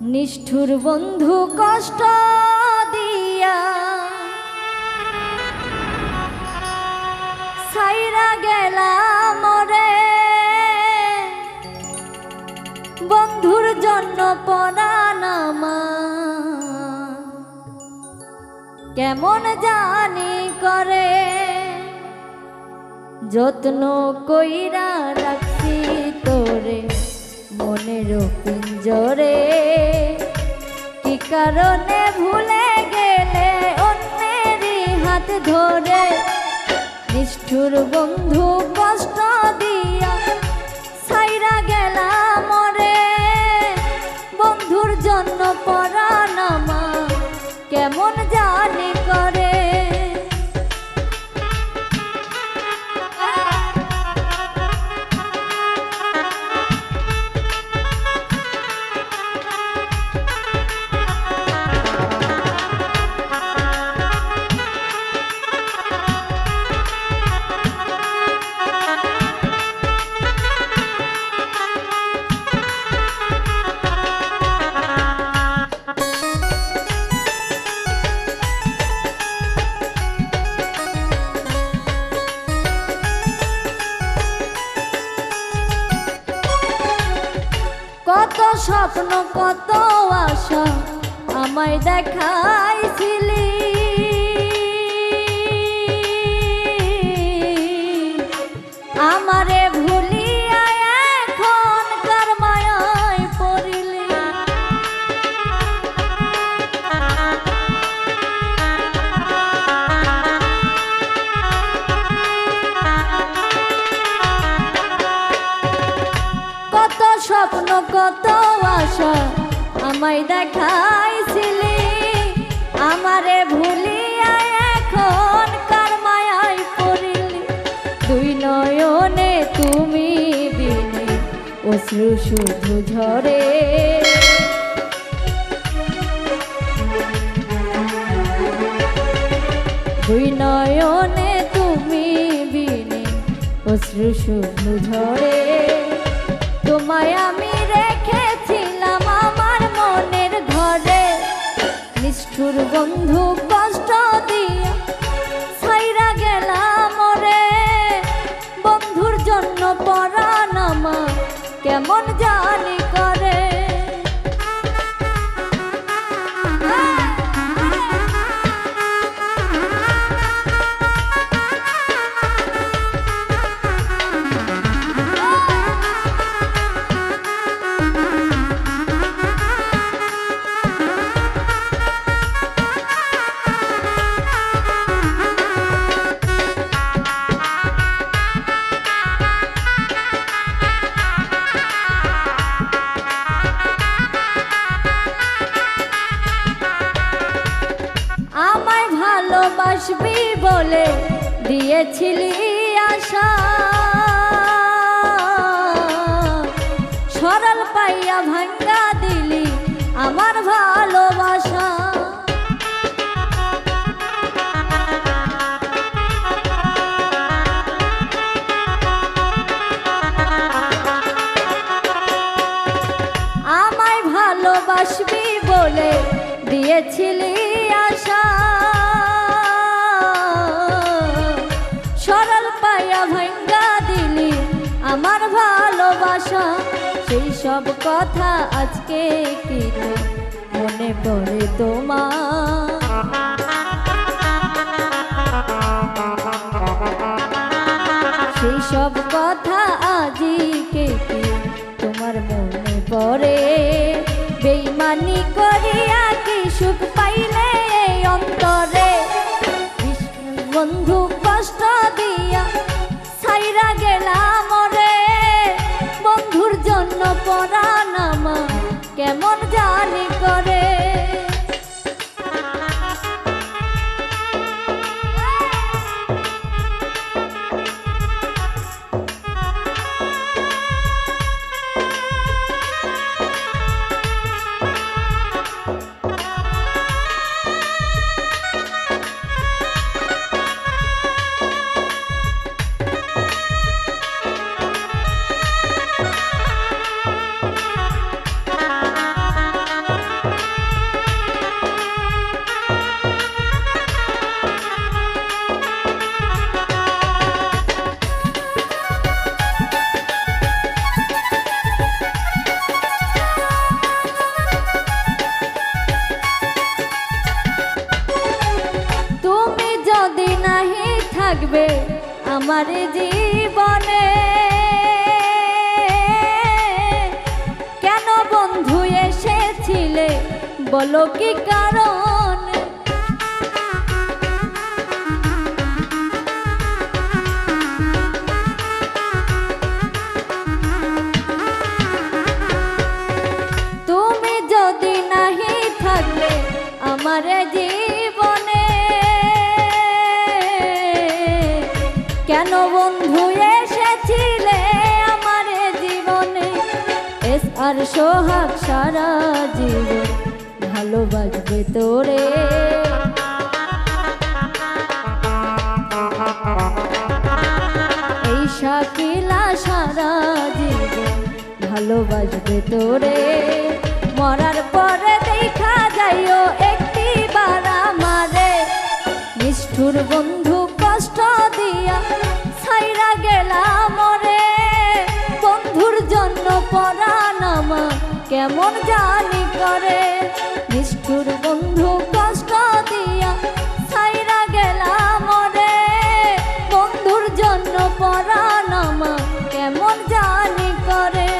নিষ্ঠুর বন্ধু কষ্ট দিয়া। সাইরা গেলাম রে বন্ধুর জন্য পড়ানামা কেমন জানি করে। যত্ন কইরা রাখছি তোরে। মনের পিঞ্জরে কি কারণে ভুলে গেলে অন্যেরই হাত ধরে? নিষ্ঠুর বন্ধু কষ্ট স্বপ্ন কত আশা আমায় দেখাইছিলি। আমারে ভুলিয়া এখন কত স্বপ্ন কত আশা আমায় দেখাইছিলি। আমারে ভুলিয়া এখন কার পড়িলি? নয়নে তুমি বিনে অশ্রু শুধু ঝরে। নয়নে তুমি বিনে অশ্রু শুধু ঝরে। তোমায় বন্ধু কষ্ট দিয়া ছাইরা গেলাম রে। বন্ধুর জন্য পরানামা কেমন জানি দিয়েছিলি আশা। সরল পাইয়া ভাঙ্গা দিলি আমার ভালোবাসা। আমায় ভালোবাসবি বলে দিয়েছিলি ভাঙ্গা দিলি আমার ভালোবাসা। সেই সব কথা আজকে কি মনে পড়ে তোমার? সেই সব কথা আজই কে কি তোমার মনে পড়ে? বেইমানি করিয়া কি সুখ পাইলে এই অন্তরে? বন্ধু কষ্ট দিয়া ছাইরা গেলাম রে। বন্ধুর জন্য পরানামা কেমন জানি করে। থাকবে আমার জীবনে। কেন বন্ধু এসেছিলে? বলো কি কারণ? কেন বন্ধু এসেছিলে আমার জীবনে? এস আর সোহাগ সারা জীবন ভালোবাসবে তোরে। এই শাকিলা সারা জীবন ভালোবাসবে তোরে। মরার পরে দেখা যাইও একটি বার আমারে নিষ্ঠুর বন্ধু কষ্ট দিয়া ছাইরা গেলাম মরে বন্ধুর জন্য পরানামা কেমন জানি করে। নিষ্ঠুর বন্ধু কষ্ট দিয়া ছাইরা গেলাম মরে বন্ধুর জন্য পরানামা কেমন জানি করে।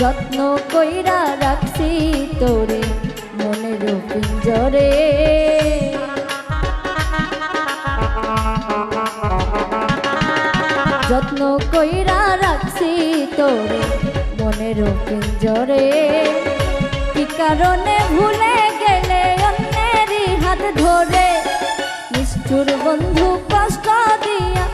যত্ন কইরা রাখছি তোরে মনের পিঞ্জরে। যত্ন কইরা রাখছি তোরে মনের পিঞ্জরে কি কারণে ভুলে গেলে অন্যেরই হাত ধরে? নিষ্ঠুর বন্ধু কষ্ট দিয়া